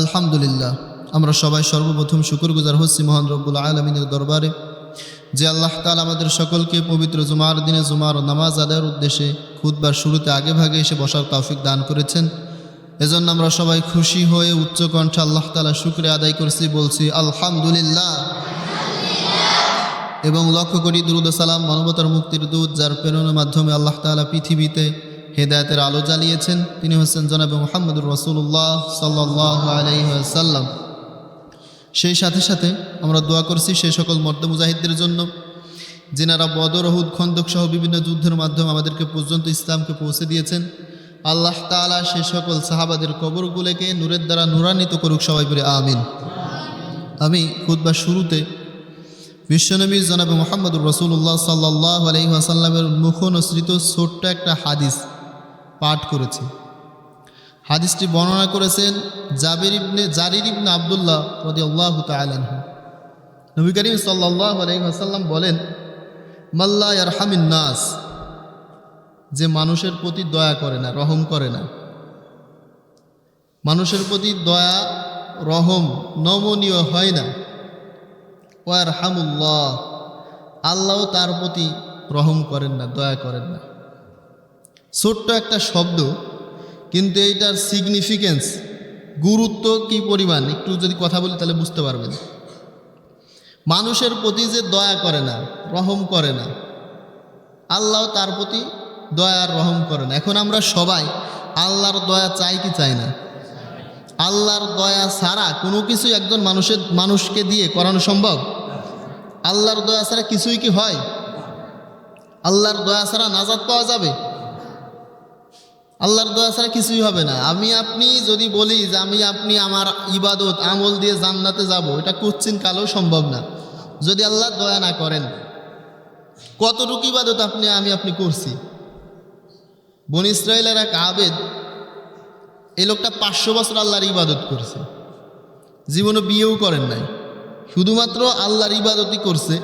আলহামদুলিল্লাহ, আমরা সবাই সর্বপ্রথম শুকরগুজার হচ্ছি মহান রব্বুল আলমিনের দরবারে। যে আল্লাহ তালা আমাদের সকলকে পবিত্র জুমার দিনে জুমার ও নামাজ আদায়ের উদ্দেশ্যে খুদবার শুরুতে আগে ভাগে এসে বসার তৌফিক দান করেছেন। এজন্য আমরা সবাই খুশি হয়ে উচ্চ কণ্ঠে আল্লাহ তালা শুক্রে আদায় করছি, বলছি আলহামদুলিল্লাহ। এবং লক্ষ্য করি দুরুদ সালাম মানবতার মুক্তির দূত যার প্রেরণের মাধ্যমে আল্লাহ তালা পৃথিবীতে হেদায়তের আলো জ্বালিয়েছেন তিনি হচ্ছেন জনাব মোহাম্মদুর রসুল্লাহ সাল্লাহ আলাইসাল্লাম সেই সাথে সাথে আমরা দোয়া করছি সেই সকল মর্দ মুজাহিদদের জন্য, যেনারা বদর হুদ খন্দক সহ বিভিন্ন যুদ্ধের মাধ্যমে আমাদেরকে পর্যন্ত ইসলামকে পৌঁছে দিয়েছেন। আল্লাহ তালা সে সকল সাহাবাদের কবরগুলোকে নূরের দ্বারা নূরান্বিত করুক সবাই বলে আমিন। আমি খুদবার শুরুতে বিশ্বনবী জনাব মোহাম্মদুর রসুল্লাহ সাল্লাহ আলহিহাসাল্লামের মুখনসৃত ছোট্ট একটা হাদিস পাঠ করেছে। হাদিসটি বর্ণনা করেছেন জাবির ইবনে, জারির ইবনে আবদুল্লাহ রদি আল্লাহ তালাহ নবী করিম সাল্লাহ আলহিহাসাল্লাম বলেন মাল্লা ইয়ারহামিন নাস যে মানুষের প্রতি দয়া করে না, রহম করে না। মানুষের প্রতি দয়া, রহম নমনীয় হয় না। ওয়ার হামুল্লাহ আল্লাহ তার প্রতি রহম করেন না, দয়া করেন না। ছোট্ট একটা শব্দ, কিন্তু এইটার সিগনিফিকেন্স গুরুত্ব কি পরিমাণ? একটু যদি কথা বলি তাহলে বুঝতে পারবেন। মানুষের প্রতি যে দয়া করে না, রহম করে না, আল্লাহ তার প্রতি দয়া আর রহম করে না। এখন আমরা সবাই আল্লাহর দয়া চাই কি চাই না? আল্লাহর দয়া ছাড়া কোনো কিছু একজন মানুষের, মানুষকে দিয়ে করানো সম্ভব? আল্লাহর দয়া ছাড়া কিছুই কি হয়? আল্লাহর দয়া ছাড়া নাজাদ পাওয়া যাবে? আল্লাহর দয়া ছাড়া কিছুই হবে না। আমি আপনি যদি বলি যে আমি আপনি আমার ইবাদত, আমল দিয়ে জান্নাতে যাব, এটা কুচ্ছিন কালেও সম্ভব না। যদি আল্লাহ দয়া না করেন, কতটুকু ইবাদত আপনি, আমি আপনি করছি? বন ইসরায়েলের এক আবেদ, এই লোকটা পাঁচশো বছর আল্লাহর ইবাদত করছে। জীবনে বিয়েও করেন নাই। শুধুমাত্র আল্লাহর ইবাদতই করছে।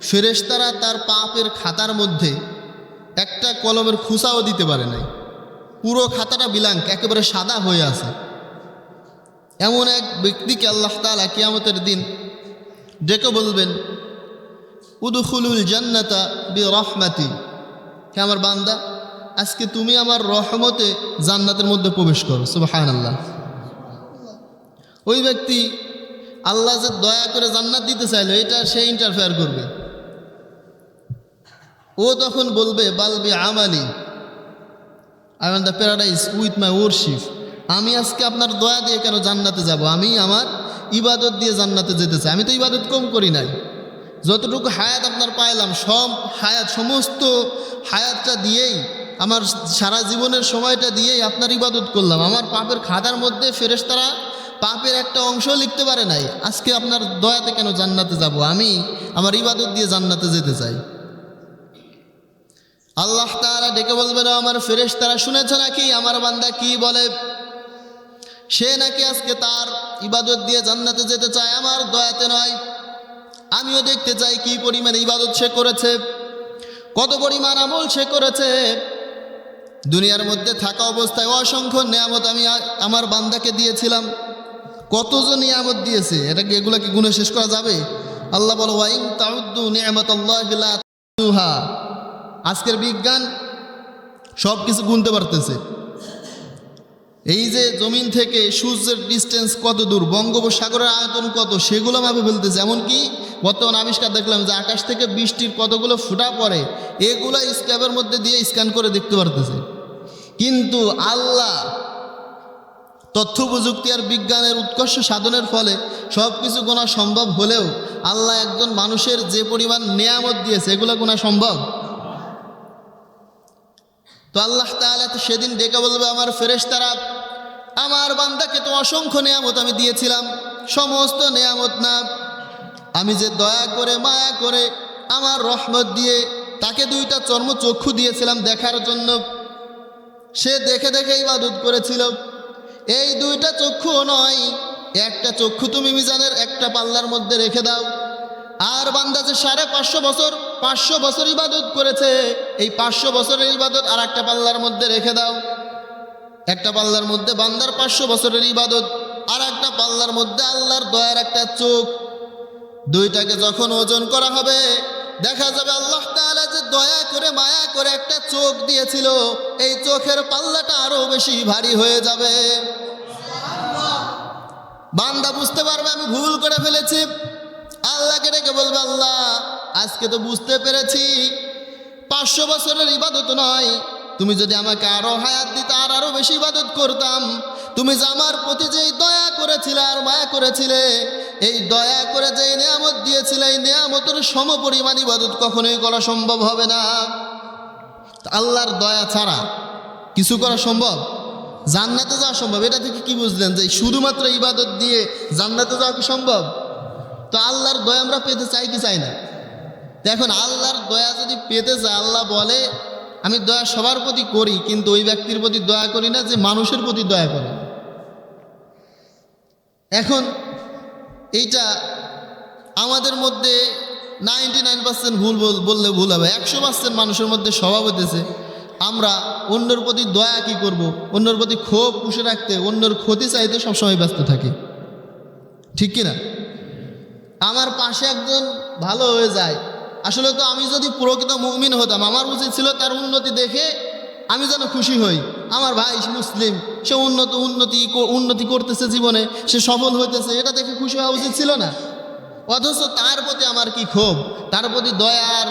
ফেরেশতারা তার পাপের খাতার মধ্যে একটা কলমের খুসাও দিতে পারে নাই। পুরো খাতাটা বিলাঙ্ক একেবারে সাদা হয়ে আছে। এমন এক ব্যক্তিকে আল্লাহ তালা কিয়ামতের দিন ডেকে বলবেন, উদুখুলুল জান্নাতা বি রহমাতি হে আমার বান্দা, আজকে তুমি আমার রহমতে জান্নাতের মধ্যে প্রবেশ করো সুবাহান আল্লাহ ওই ব্যক্তি আল্লাহ যে দয়া করে জান্নাত দিতে চাইলো, এটা সে ইন্টারফেয়ার করবে। ও তখন বলবে বালবি আমালি। I won the paradise with my worship আমি আজকে আপনার দয়া দিয়ে কেন জান্নাতে যাব? আমি আমার ইবাদত দিয়ে জান্নাতে যেতে চাই। আমি তো ইবাদত কম করি নাই। যতটুকু হায়াত আপনার পাইলাম, সব হায়াত, সমস্ত হায়াতটা দিয়েই, আমার সারা জীবনের সময়টা দিয়েই আপনার ইবাদত করলাম। আমার পাপের খাতার মধ্যে ফেরেশতারা পাপের একটা অংশ লিখতে পারে নাই। আজকে আপনার দয়াতে কেন জান্নাতে যাব? আমি আমার ইবাদত দিয়ে জান্নাতে যেতে চাই। আল্লাহ তারা ডেকে বলবে, না, আমার ফেরেশ তারা শুনেছে নাকি? আমার বান্দা কি বলে? সে নাকি আজকে তার ইবাদত দিয়ে জান্নাতে যেতে চায়। আমার দয়াতে নয়। আমিও দেখতে চাই কি পরিমাণ ইবাদত সে করেছে। কত পরিমাণ আমল সে করেছে। দুনিয়ার মধ্যে থাকা অবস্থায় অসংখ্য নিয়ামত আমি আমার বান্দাকে দিয়েছিলাম। কতজন নিয়ামত দিয়েছে? এটা কি এগুলো কি গুণে শেষ করা যাবে? আল্লাহ বলো ওয়াইং তাউদ্দু নিয়ামত আল্লাহ আজকের বিজ্ঞান সব কিছু গুনতে পারতেছে। এই যে জমিন থেকে সূর্যের ডিস্টেন্স কত দূর, বঙ্গোপসাগরের আয়তন কত, সেগুলো মাপে ফেলতেছে। এমনকি বর্তমান আবিষ্কার দেখলাম যে আকাশ থেকে বৃষ্টির কতগুলো ফুটা পড়ে, এগুলো স্ক্যাবের মধ্যে দিয়ে স্ক্যান করে দেখতে পারতেছে। কিন্তু আল্লাহ তথ্য, প্রযুক্তি আর বিজ্ঞানের উৎকর্ষ সাধনের ফলে সব কিছু গোনা সম্ভব হলেও আল্লাহ একজন মানুষের যে পরিমাণ নেয়ামত দিয়েছে, এগুলো গোনা সম্ভব। তো আল্লাহ তাহলে তো সেদিন ডেকে বলবে, আমার ফেরেশতারা, আমার বান্দাকে তো অসংখ্য নেয়ামত আমি দিয়েছিলাম, সমস্ত নেয়ামত না। আমি যে দয়া করে, মায়া করে আমার রহমত দিয়ে তাকে দুইটা চর্ম চক্ষু দিয়েছিলাম দেখার জন্য, সে দেখে দেখে ইবাদত করেছিল। এই দুইটা চক্ষু নয়, একটা চক্ষু তুমি মিজানের একটা পাল্লার মধ্যে রেখে দাও। আর বান্দা যে সাড়ে পাঁচশো বছর পাঁচশো বছর ইবাদত করেছে, এই পাঁচশো বছরের ইবাদত আর একটা পাল্লার মধ্যে রেখে দাও। একটা পাল্লার মধ্যে বান্দার পাঁচশো বছরের ইবাদত আর একটা পাল্লার মধ্যে আল্লাহর দয়ার একটা চোখ। দুইটাকে যখন ওজন করা হবে, দেখা যাবে আল্লাহ তাআলা যে দয়া করে, মায়া করে একটা চোখ দিয়েছিল, এই চোখের পাল্লাটা আরও বেশি ভারী হয়ে যাবে। বান্দা বুঝতে পারবে আমি ভুল করে ফেলেছি? আল্লাহকে ডেকে বলবে, আল্লাহ, আজকে তো বুঝতে পেরেছি। পাঁচশো বছরের ইবাদত নয়। তুমি যদি আমাকে আরও হায়াত দিতে, আর আরও বেশি ইবাদত করতাম, তুমি যে আমার প্রতি যেই দয়া করেছিলে আর মায়া করেছিলে, এই দয়া করে যে নিয়ামত দিয়েছিলে, এই নিয়ামতের সম পরিমাণ ইবাদত কখনোই করা সম্ভব হবে না। আল্লাহর দয়া ছাড়া কিছু করা সম্ভব? জান্নাতে যাওয়া সম্ভব? এটা থেকে কি বুঝলেন যে শুধুমাত্র ইবাদত দিয়ে জান্নাতে যাওয়া কি সম্ভব? তো আল্লাহর দয়া আমরা পেতে চাই কি চাই না? এখন আল্লাহর দয়া যদি পেতে চায়, আল্লাহ বলে, আমি দয়া সবার প্রতি করি, কিন্তু ওই ব্যক্তির প্রতি দয়া করি না যে মানুষের প্রতি দয়া করে। এখন এইটা আমাদের মধ্যে নাইনটি নাইন পার্সেন্ট ভুল বল- বললে ভুল হবে। একশো পার্সেন্ট মানুষের মধ্যে স্বভাব হতেছে আমরা অন্যর প্রতি দয়া কি করব? অন্যর প্রতি ক্ষোভ পুষে রাখতে, অন্যর ক্ষতি চাইতে সবসময় ব্যস্ত থাকি। ঠিক কি না আমার পাশে একজন ভালো হয়ে যায়। আসলে তো আমি যদি প্রকৃত মুমিন হতাম, আমার উচিত ছিল তার উন্নতি দেখে আমি যেন খুশি হই। আমার ভাই মুসলিম, সে উন্নত উন্নতি উন্নতি করতেছে জীবনে, সে সফল হইতেছে, এটা দেখে খুশি হওয়া উচিত ছিল না। অথচ তার প্রতি আমার কি ক্ষোভ? তার প্রতি দয়ার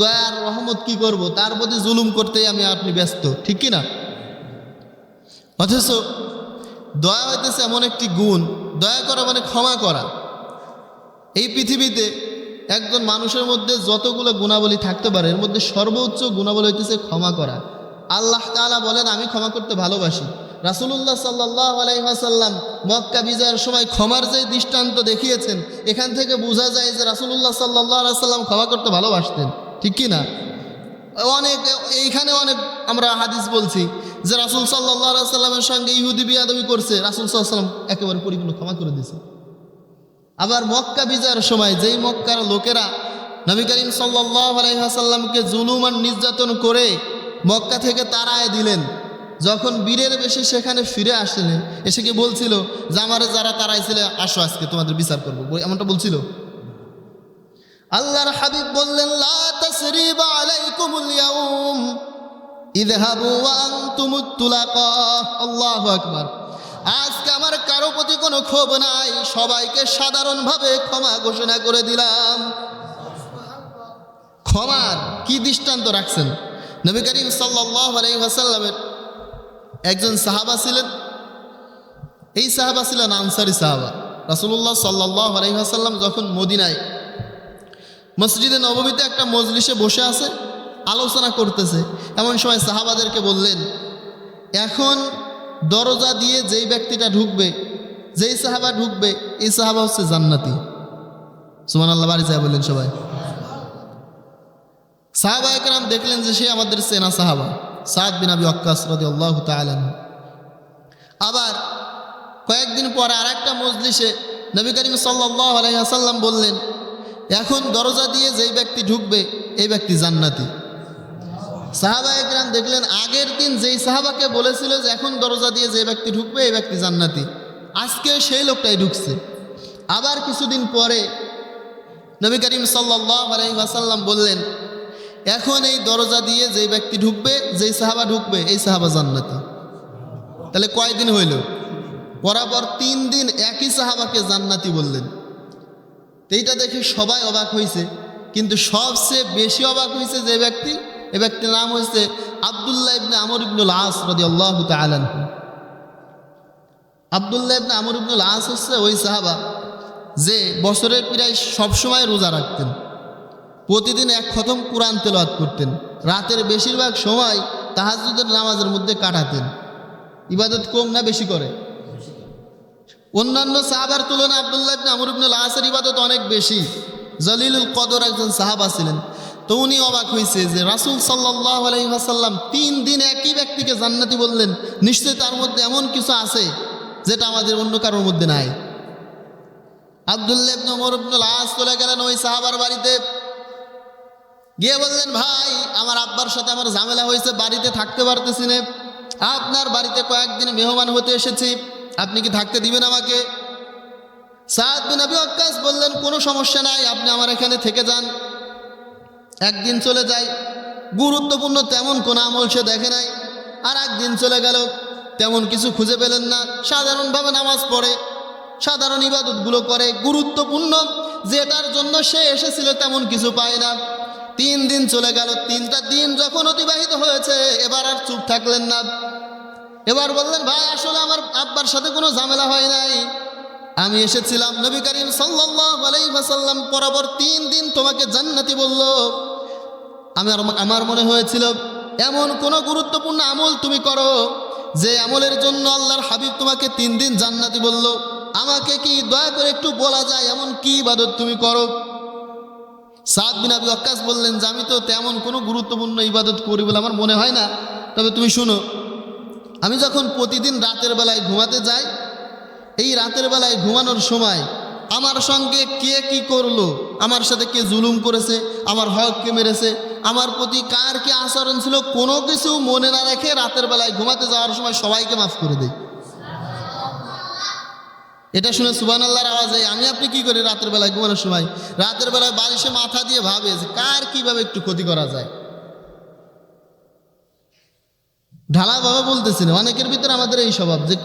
দয়ার রহমত কি করব? তার প্রতি জুলুম করতেই আমি আপনি ব্যস্ত, ঠিক কি না অথচ দয়া হইতেছে এমন একটি গুণ, দয়া করা মানে ক্ষমা করা। এই পৃথিবীতে একজন মানুষের মধ্যে যতগুলো গুণাবলী থাকতে পারে, এর মধ্যে সর্বোচ্চ গুণাবলী হইতেছে ক্ষমা করা। আল্লাহ তাআলা বলেন, আমি ক্ষমা করতে ভালোবাসি। রাসুলুল্লাহ সাল্লাহ আলাইসাল্লাম মক্কা বিজয়ের সময় ক্ষমার যে দৃষ্টান্ত দেখিয়েছেন, এখান থেকে বোঝা যায় যে রাসুলুল্লাহ সাল্লাহ আলাইসাল্লাম ক্ষমা করতে ভালোবাসতেন। ঠিক কি না? অনেক, এইখানে অনেক আমরা হাদিস বলছি যে রাসুল সাল্লাহ সাল্লামের সঙ্গে ইহুদি বিয়াদবি করছে, রাসুল সাল্লাহ সাল্লাম একেবারে পরিপূর্ণ ক্ষমা করে দিয়েছে। আবার মক্কা বিজয়ের সময় যেই মক্কার লোকেরা নবী করিম সাল্লাহ আলাইসাল্লামকে জুলুম আর নির্যাতন করে মক্কা থেকে তাড়ায় দিলেন। যখন বীরের বেশি সেখানে ফিরে আসলেন এসে কি বলছিল, যে আমারে যারা তাড়াইছিলে, আসো আজকে, তোমাদের বিচার করব। এমনটা বলছিল। আল্লাহর হাবিব বললেন তুলাকা। আকবার। আজকে আমার কারও প্রতি কোনো ক্ষোভ নাই। সবাইকে সাধারণভাবে ক্ষমা ঘোষণা করে দিলাম। ক্ষমার কি দৃষ্টান্ত রাখছেন? নবী করিম ওয়াসাল্লামের একজন সাহাবা ছিলেন। এই সাহাবা ছিলেন আনসারি সাহাবা। রাসূলুল্লাহ সাল্লাল্লাহু আলাইহি ওয়াসাল্লাম যখন মদিনায় মসজিদে নবমীতে একটা মজলিসে বসে আছে, আলোচনা করতেছে, এমন সময় সাহাবাদেরকে বললেন, এখন দরজা দিয়ে যেই ব্যক্তিটা ঢুকবে, যেই সাহাবা ঢুকবে, এই সাহাবা হচ্ছে জান্নাতি। সুমান আল্লাহ বাড়ি যায় বললেন সবাই। সাহাবা একরাম দেখলেন যে সে আমাদের সেনা সাহাবা, সাদ বিন আবি অক্কাস আল্লাহ তালান আবার কয়েকদিন পরে আর একটা মজলিসে নবী করিম সাল্লাহ আলাইসাল্লাম বললেন, এখন দরজা দিয়ে যেই ব্যক্তি ঢুকবে, এই ব্যক্তি জান্নাতি। সাহাবা একরাম দেখলেন, আগের দিন যেই সাহাবাকে বলেছিল যে এখন দরজা দিয়ে যে ব্যক্তি ঢুকবে, এই ব্যক্তি জান্নাতি। আজকে সেই লোকটাই ঢুকছে। আবার কিছুদিন পরে নবী করিম সাল্লাহ আলাইসাল্লাম বললেন, এখন এই দরজা দিয়ে যে ব্যক্তি ঢুকবে, যেই সাহাবা ঢুকবে, এই সাহাবা জান্নাতি। তাহলে কয়দিন হইল? বরাবর তিন দিন একই সাহাবাকে জান্নাতি বললেন। এইটা দেখে সবাই অবাক হয়েছে কিন্তু সবচেয়ে বেশি অবাক হয়েছে যে ব্যক্তি এ ব্যক্তির নাম হয়েছে আবদুল্লাহ ইবনে আমর ইবনুল আস রদি আল্লাহ তালান আবদুল্লাহ ইবনে আমর ইবনুল আস হচ্ছে ওই সাহাবা যে বছরের প্রায় সবসময় রোজা রাখতেন, প্রতিদিন এক খতম কোরআন তেলাওয়াত করতেন, রাতের বেশিরভাগ সময় তাহাজুদের নামাজের মধ্যে কাটাতেন। ইবাদত কম না বেশি করে? অন্যান্য সাহাবার তুলনায় আবদুল্লাহ ইবনে আমর ইবনুল আসের ইবাদত অনেক বেশি। জলিলুল কদর একজন সাহাবা ছিলেন। তো উনি অবাক হয়েছে যে রাসুল সাল্লাহ আলহিহাসাল্লাম তিন দিন একই ব্যক্তিকে জান্নাতি বললেন। নিশ্চয়ই তার মধ্যে এমন কিছু আছে যেটা আমাদের অন্য কারোর মধ্যে নাই। আবদুল্লাহ আস চলে গেলেন ওই বাড়িতে। গিয়ে বললেন, ভাই, আমার আব্বার সাথে আমার ঝামেলা হয়েছে, বাড়িতে থাকতে আপনার বাড়িতে হতে এসেছি। আপনি কি থাকতে দিবেন আমাকে? ওয়াক্কাস বললেন, কোনো সমস্যা নাই, আপনি আমার এখানে থেকে যান। একদিন চলে যায়। গুরুত্বপূর্ণ তেমন কোনো আমল সে দেখে নাই। আর একদিন চলে গেল, তেমন কিছু খুঁজে পেলেন না। সাধারণভাবে নামাজ পড়ে, সাধারণ ইবাদতগুলো করে, গুরুত্বপূর্ণ। যেটার জন্য সে এসেছিল তেমন কিছু পায় না। তিন দিন চলে গেল, তিনটা দিন যখন অতিবাহিত হয়েছে, এবার আর চুপ থাকলেন না। এবার বললেন, ভাই, আসলে আমার আব্বার সাথে কোনো ঝামেলা হয় নাই। আমি এসেছিলাম নবী করিম সাল্লাল্লাহু আলাইহি ওয়াসাল্লাম পরবর তিন দিন তোমাকে জান্নাতি বলল। আমার আমার মনে হয়েছিল, এমন কোন গুরুত্বপূর্ণ আমল তুমি করো যে আমলের জন্য আল্লাহর হাবিব তোমাকে তিন দিন জান্নাতি বলল। আমাকে কি দয়া করে একটু বলা যায় এমন কি ইবাদত তুমি করো? সাদ বিন আবি ওয়াক্কাস বললেন, যে আমি তো তেমন কোনো গুরুত্বপূর্ণ ইবাদত করি বলে আমার মনে হয় না। তবে তুমি শুনো, আমি যখন প্রতিদিন রাতের বেলায় ঘুমাতে যাই, এই রাতের বেলায় ঘুমানোর সময় আমার সঙ্গে কে কি করল? আমার সাথে কে জুলুম করেছে? আমার হক কে মেরেছে? আমার প্রতি কার কি আচরণ ছিল? কোনো কিছু মনে না রেখে রাতের বেলায় ঘুমাতে যাওয়ার সময় সবাইকে মাফ করে দেই। এটা শুনে সুবান আল্লাহর আওয়াজে আমি আপনি কি করি রাতের বেলায় ঘুমানোর সময়? রাতের বেলায় বালিশে মাথা দিয়ে ভাবে যে কার কীভাবে একটু ক্ষতি করা যায়। ঢালা বাবা বলতেছেন, অনেকের ভিতরে আমাদের এই স্বভাব যে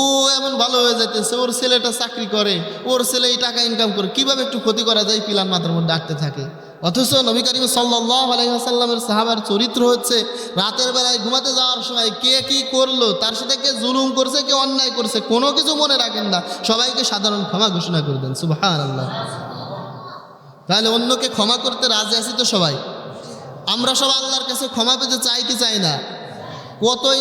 ও এমন ভালো হয়ে যাইতেছে, ওর ছেলেটা চাকরি করে, ওর ছেলে এই টাকা ইনকাম করে, কীভাবে একটু ক্ষতি করা যায় পিলার মাথার মধ্যে ডাকতে থাকে? অথচ নবী করিম সাল্লাহ আলাইসাল্লামের সাহাবার চরিত্র হচ্ছে, রাতের বেলায় ঘুমাতে যাওয়ার সময় কে কি করল, তার সাথে কে জুলুম করছে, কে অন্যায় করছে, কোনো কিছু মনে রাখেন না। সবাইকে সাধারণ ক্ষমা ঘোষণা করে দেন সুবাহ আল্লাহ তাহলে অন্যকে ক্ষমা করতে রাজি আছি তো সবাই? আমরা সব আল্লাহর কাছে ক্ষমা পেতে চাই কি চাই না। কতই